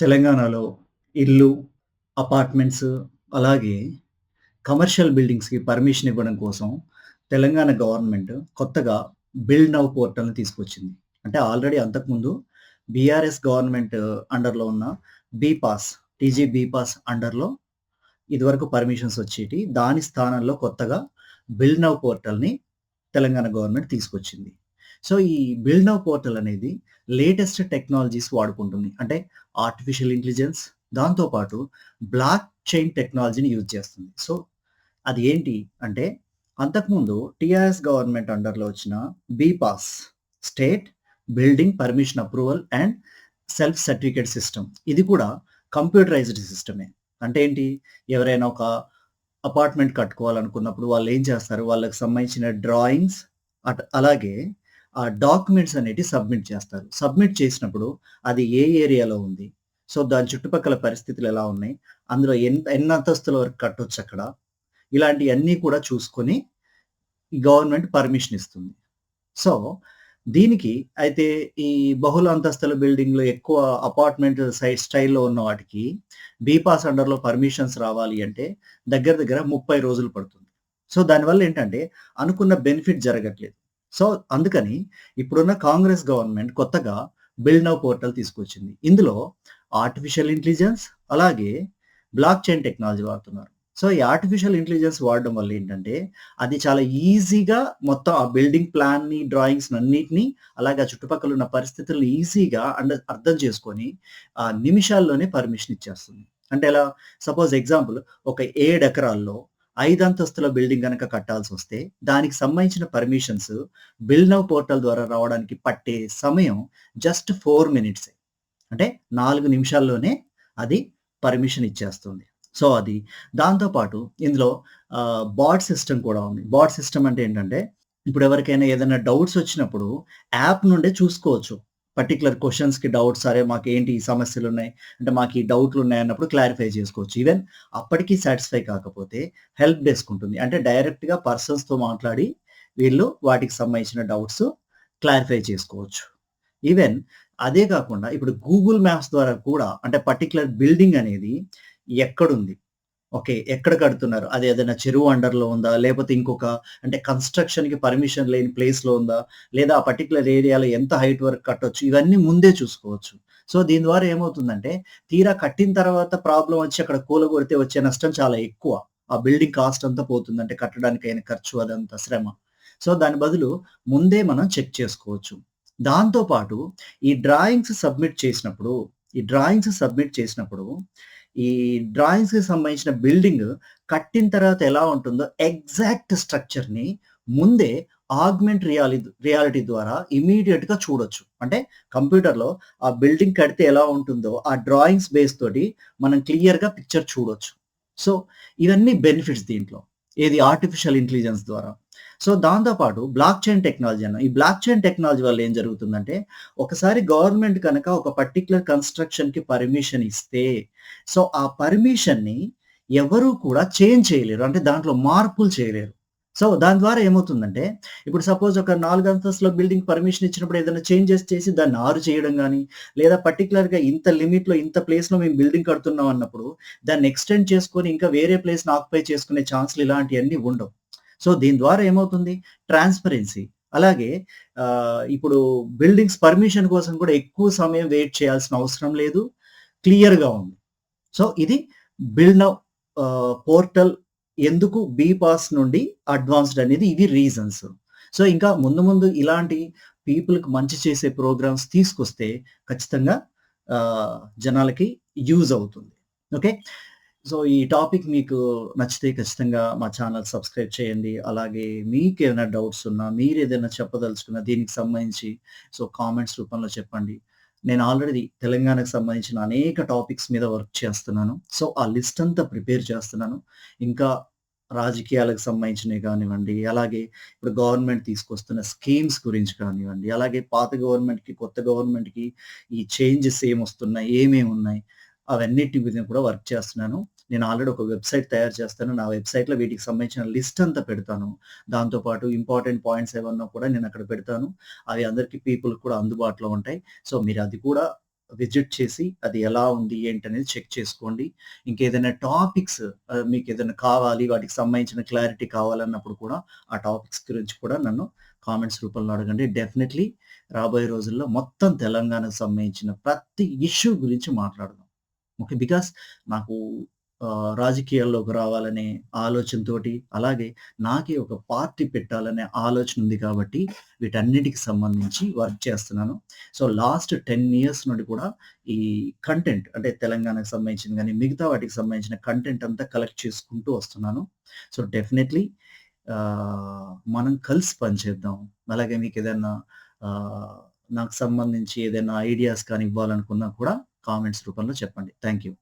తెలంగాణలో ఇల్లు, అపార్ట్మెంట్స్ అలాగే కమర్షియల్ బిల్డింగ్స్‌కి పర్మిషన్ ఇవ్వడం కోసం తెలంగాణ గవర్నమెంట్ కొత్తగా బిల్డ్ నౌ పోర్టల్‌ని తీసుకొచ్చింది. అంటే ఆల్రెడీ అంతకుముందు బీఆర్ఎస్ గవర్నమెంట్ అండర్‌లో ఉన్న బీపాస్, టీజీ బీపాస్ అండర్‌లో ఇదివరకు పర్మిషన్స్ వచ్చేటియి. దాని స్థానంలో కొత్తగా బిల్డ్ నౌ పోర్టల్‌ని తెలంగాణ గవర్నమెంట్ తీసుకొచ్చింది. సో, ఈ బిల్డ్ నౌ పోర్టల్ అనేది లేటెస్ట్ టెక్నాలజీస్ వాడుకుంటుంది. అంటే ఆర్టిఫిషియల్ ఇంటెలిజెన్స్ దాంతో పాటు బ్లాక్ చైన్ టెక్నాలజీని యూజ్ చేస్తుంది. సో, అది ఏంటి అంటే అంతకుముందు టీఆర్ఎస్ గవర్నమెంట్ అండర్‌లో వచ్చిన BPASS state building permission approval and self certificate system. ఇది కూడా కంప్యూటరైజ్డ్ సిస్టమే. అంటే ఏంటి? ఎవరైనా ఒక అపార్ట్మెంట్ కట్టుకోవాలనుకున్నప్పుడు వాళ్ళు ఏం చేస్తారు? వాళ్ళకి సంబంధించిన డ్రాయింగ్స్ అట్ అలాగే ఆ డాక్యుమెంట్స్ అనేటివి సబ్మిట్ చేస్తారు. సబ్మిట్ చేసినప్పుడు అది ఏ ఏరియాలో ఉంది? సో, దాని చుట్టుపక్కల పరిస్థితులు ఎలా ఉన్నాయి? అందులో ఎంత ఎన్ని అంతస్తుల వరకు కట్టొచ్చు అక్కడ ఇలాంటివన్నీ కూడా చూసుకొని ఈ గవర్నమెంట్ పర్మిషన్ ఇస్తుంది. సో, దీనికి అయితే ఈ బహుళ అంతస్తుల బిల్డింగ్‌లు ఎక్కువ అపార్ట్మెంట్ సైడ్ స్టైల్‌లో ఉన్న వాటికి బీపాస్ అండర్‌లో పర్మిషన్స్ రావాలి అంటే దగ్గర దగ్గర 30 రోజులు పడుతుంది. సో, దానివల్ల ఏంటంటే అనుకున్న బెనిఫిట్ జరగట్లేదు. సో, అందుకని ఇప్పుడున్న కాంగ్రెస్ గవర్నమెంట్ కొత్తగా బిల్డ్ నౌ పోర్టల్ తీసుకొచ్చింది. ఇందులో ఆర్టిఫిషియల్ ఇంటెలిజెన్స్ అలాగే బ్లాక్ చైన్ టెక్నాలజీ వాడుతున్నారు. సో, ఈ ఆర్టిఫిషియల్ ఇంటెలిజెన్స్ వాడడం వల్ల ఏంటంటే అది చాలా ఈజీగా మొత్తం ఆ బిల్డింగ్ ప్లాన్‌ని, డ్రాయింగ్స్‌నన్నిటిని అలాగే ఆ చుట్టుపక్కల ఉన్న పరిస్థితులను ఈజీగా అండ అర్థం చేసుకొని ఆ నిమిషాల్లోనే పర్మిషన్ ఇచ్చేస్తుంది. అంటే ఎలా? సపోజ్ ఎగ్జాంపుల్ ఒక ఏడు ఎకరాల్లో ఐదు అంతస్తుల బిల్డింగ్ కట్టాల్సి వస్తే దానికి సంబంధించిన పర్మిషన్స్ బిల్ నవ్ పోర్టల్ ద్వారా రావడానికి పట్టే సమయం జస్ట్ ఫోర్ మినిట్సే. అంటే నాలుగు నిమిషాల్లోనే అది పర్మిషన్ ఇచ్చేస్తుంది. సో, అది. దాంతో పాటు ఇందులో ఆహ్, బాట్ సిస్టమ్ కూడా ఉంది. బాట్ సిస్టమ్ అంటే ఏంటంటే ఇప్పుడు ఎవరికైనా ఏదైనా డౌట్స్ వచ్చినప్పుడు యాప్ నుండే చూసుకోవచ్చు. పర్టికులర్ క్వశ్చన్స్కి డౌట్స్ సరే మాకు ఏంటి ఈ సమస్యలున్నాయి. అంటే మాకు ఈ డౌట్‌లున్నాయి అన్నప్పుడు క్లారిఫై చేసుకోవచ్చు. ఈవెన్ అప్పటికి సాటిస్ఫై కాకపోతే హెల్ప్ డెస్క్ ఉంటుంది. అంటే డైరెక్ట్‌గా పర్సన్స్‌తో మాట్లాడి వీళ్ళు వాటికి సంబంధించిన డౌట్స్ క్లారిఫై చేసుకోవచ్చు. ఈవెన్ అదే కాకుండా ఇప్పుడు గూగుల్ మ్యాప్స్ ద్వారా కూడా అంటే పర్టిక్యులర్ బిల్డింగ్ అనేది ఎక్కడుంది? ఓకే. ఎక్కడ కడుతున్నారు? అది ఏదైనా చెరువు అండర్‌లో ఉందా? లేకపోతే ఇంకొక అంటే కన్‌స్ట్రక్షన్‌కి పర్మిషన్ లేని ప్లేస్‌లో ఉందా? లేదా ఆ పర్టికులర్ ఏరియాలో ఎంత హైట్ వరకు కట్టొచ్చు? ఇవన్నీ ముందే చూసుకోవచ్చు. సో, దీని ద్వారా ఏమవుతుందంటే తీరా కట్టిన తర్వాత ప్రాబ్లమ్ వచ్చి అక్కడ కూలగొడితే వచ్చే నష్టం చాలా ఎక్కువ. ఆ బిల్డింగ్ కాస్ట్ అంతా పోతుంది. అంటే కట్టడానికి అయిన ఖర్చు అదంతా శ్రమ. సో, దాని బదులు ముందే మనం చెక్ చేసుకోవచ్చు. దాంతో పాటు ఈ డ్రాయింగ్స్ సబ్మిట్ చేసినప్పుడు, ఈ డ్రాయింగ్స్ సబ్మిట్ చేసినప్పుడు ఈ డ్రాయింగ్స్కి సంబంధించిన బిల్డింగ్ కట్టిన తర్వాత ఎలా ఉంటుందో ఎగ్జాక్ట్ స్ట్రక్చర్ని ముందే ఆగ్మెంట్ రియాలి రియాలిటీ ద్వారా ఇమ్మీడియేట్‌గా చూడొచ్చు. అంటే కంప్యూటర్‌లో ఆ బిల్డింగ్ కడితే ఎలా ఉంటుందో ఆ డ్రాయింగ్స్ బేస్ తోటి మనం క్లియర్గా పిక్చర్ చూడొచ్చు. సో, ఇవన్నీ బెనిఫిట్స్ దీంట్లో. ఏది ఆర్టిఫిషియల్ ఇంటెలిజెన్స్ ద్వారా. సో, దాంతో పాటు బ్లాక్ చైన్ టెక్నాలజీ అన్న ఈ బ్లాక్ చైన్ టెక్నాలజీ వల్ల ఏం జరుగుతుందంటే ఒకసారి గవర్నమెంట్ కనుక ఒక పర్టిక్యులర్ కన్‌స్ట్రక్షన్‌కి పర్మిషన్ ఇస్తే సో, ఆ పర్మిషన్‌ని ఎవరు కూడా చేంజ్ చేయలేరు. అంటే దాంట్లో మార్పులు చేయలేరు. సో, దాని ద్వారా ఏమవుతుందంటే ఇప్పుడు సపోజ్ ఒక నాలుగు అంతస్తులో బిల్డింగ్ పర్మిషన్ ఇచ్చినప్పుడు ఏదైనా చేంజెస్ చేసి దాన్ని ఆరు చేయడం కానీ లేదా పర్టిక్యులర్‌గా ఇంత లిమిట్‌లో ఇంత ప్లేస్‌లో మేము బిల్డింగ్ కడుతున్నాం అన్నప్పుడు దాన్ని ఎక్స్‌టెండ్ చేసుకొని ఇంకా వేరే ప్లేస్‌ని ఆక్యుపై చేసుకునే ఛాన్స్‌లు ఇలాంటివన్నీ ఉండవు. సో, దీని ద్వారా ఏమవుతుంది? ట్రాన్స్‌పరెన్సీ అలాగే ఇప్పుడు బిల్డింగ్స్ పర్మిషన్ కోసం కూడా ఎక్కువ సమయం వెయిట్ చేయాల్సిన అవసరం లేదు. క్లియర్‌గా ఉంది. సో, ఇది బిల్డ్ నౌ పోర్టల్ ఎందుకు బీపాస్ నుండి అడ్వాన్స్డ్ అనేది ఇవి రీజన్స్. సో, ఇంకా ముందు ముందు ఇలాంటి పీపుల్‌కి మంచి చేసే ప్రోగ్రామ్స్ తీసుకొస్తే ఖచ్చితంగా జనాలకి యూజ్ అవుతుంది. ఓకే. సో, ఈ టాపిక్ మీకు నచ్చితే ఖచ్చితంగా మా ఛానల్ సబ్స్క్రైబ్ చేయండి. అలాగే మీకు ఏదైనా డౌట్స్ ఉన్నా, మీరు ఏదైనా చెప్పదలుచుకున్నా దీనికి సంబంధించి సో, కామెంట్స్ రూపంలో చెప్పండి. నేను ఆల్రెడీ తెలంగాణకు సంబంధించిన అనేక టాపిక్స్ మీద వర్క్ చేస్తున్నాను. సో, ఆ లిస్ట్ అంతా ప్రిపేర్ చేస్తున్నాను. ఇంకా రాజకీయాలకు సంబంధించినవి కానివ్వండి, అలాగే ఇప్పుడు గవర్నమెంట్ తీసుకొస్తున్న స్కీమ్స్ గురించి కానివ్వండి, అలాగే పాత గవర్నమెంట్‌కి, కొత్త గవర్నమెంట్‌కి ఈ చేంజెస్ ఏమొస్తున్నాయి? ఏమేమున్నాయి? అవన్నిటి మీద కూడా వర్క్ చేస్తున్నాను. నేను ఆల్రెడీ ఒక వెబ్‌సైట్ తయారు చేస్తాను. నా వెబ్‌సైట్‌లో వీటికి సంబంధించిన లిస్ట్ అంతా పెడతాను. దాంతో పాటు ఇంపార్టెంట్ పాయింట్స్ ఏమన్నా కూడా నేను అక్కడ పెడతాను. అవి అందరికి పీపుల్ కూడా అందుబాటులో ఉంటాయి. సో, మీరు అది కూడా విజిట్ చేసి అది ఎలా ఉంది ఏంటి అనేది చెక్ చేసుకోండి. ఇంకేదైనా టాపిక్స్ మీకు ఏదైనా కావాలి వాటికి సంబంధించిన క్లారిటీ కావాలన్నప్పుడు కూడా ఆ టాపిక్స్ గురించి కూడా నన్ను కామెంట్స్ రూపంలో అడగండి. డెఫినెట్‌లీ రాబోయే రోజుల్లో మొత్తం తెలంగాణకు సంబంధించిన ప్రతి ఇష్యూ గురించి మాట్లాడదాం. ఓకే. బికాస్ నాకు రాజకీయాల్లోకి రావాలనే ఆలోచనతోటి, అలాగే నాకే ఒక పార్టీ పెట్టాలనే ఆలోచన ఉంది కాబట్టి వీటన్నిటికి సంబంధించి వర్క్ చేస్తున్నాను. సో, లాస్ట్ 10 ఇయర్స్ నుండి కూడా ఈ కంటెంట్ అంటే తెలంగాణకు సంబంధించిన కానీ మిగతా వాటికి సంబంధించిన కంటెంట్ అంతా కలెక్ట్ చేసుకుంటూ వస్తున్నాను. సో, డెఫినెట్‌లీ మనం కలిసి పనిచేద్దాం. అలాగే మీకు ఏదైనా నాకు సంబంధించి ఏదైనా ఐడియాస్ కానీ ఇవ్వాలనుకున్నా కూడా కామెంట్స్ రూపంలో చెప్పండి. Thank you.